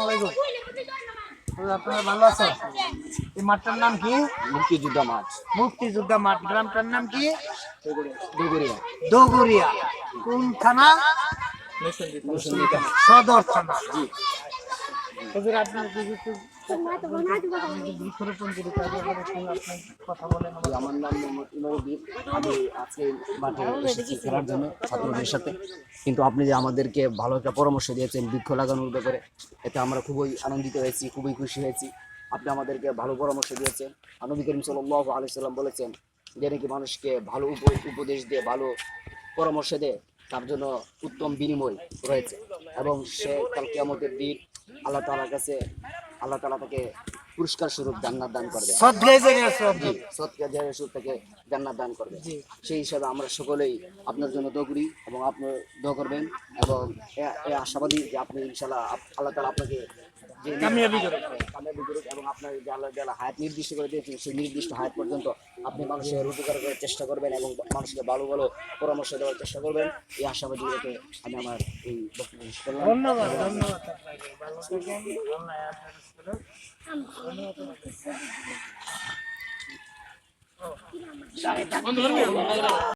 আলাইকুম। আপনারা ভালো আছেন? এই মাঠটার নাম কি? মুক্তিযোদ্ধা মাঠ। মুক্তিযোদ্ধা মাঠ। গ্রামটার নাম কি? ডুগুরিয়া দৌগুরিয়া কোন থানা সদর থানা। হুজুর আপনার কি কিছু কিন্তু আপনি যে আমাদেরকে ভালো একটা পরামর্শ দিয়েছেন বৃক্ষ লাগানোর ব্যাপারে এতে আমরা খুবই আনন্দিত হয়েছি খুবই খুশি হয়েছি আপনি আমাদেরকে ভালো পরামর্শ দিয়েছেন আর নবী করিম সাল্লাহ আলাইসাল্লাম বলেছেন যে নাকি মানুষকে ভালো উপদেশ দিয়ে ভালো পরামর্শ দেয় তার জন্য উত্তম বিনিময় রয়েছে এবং সে কাল কেমতের দিন আল্লাহ তালার কাছে আল্লাহ তালা তাকে পুরস্কার স্বরূপ জান্নাত দান করবে স্বরূপ তাকে জান্নার জান্নাত দান করবে সেই হিসাবে আমরা সকলেই আপনার জন্য দৌড়ি এবং আপনি দোয়া করবেন এবং আশাবাদী যে আপনি ইনশাল্লাহ আল্লাহ তালা আপনাকে যে কামিয়াবি করুক। আপনার যে আল্লাহ তাআলা হায়াত নির্দিষ্ট করে দিয়েছেন সেই নির্দিষ্ট হায়াত পর্যন্ত আপনি মানুষের উপকার করার চেষ্টা করবেন এবং মানুষকে ভালো ভালো পরামর্শ দেওয়ার চেষ্টা করবেন। এই আশাবাদী রেখে আমি আমার এই বক্তব্য শেষ করলাম। ধন্যবাদ ধন্যবাদ।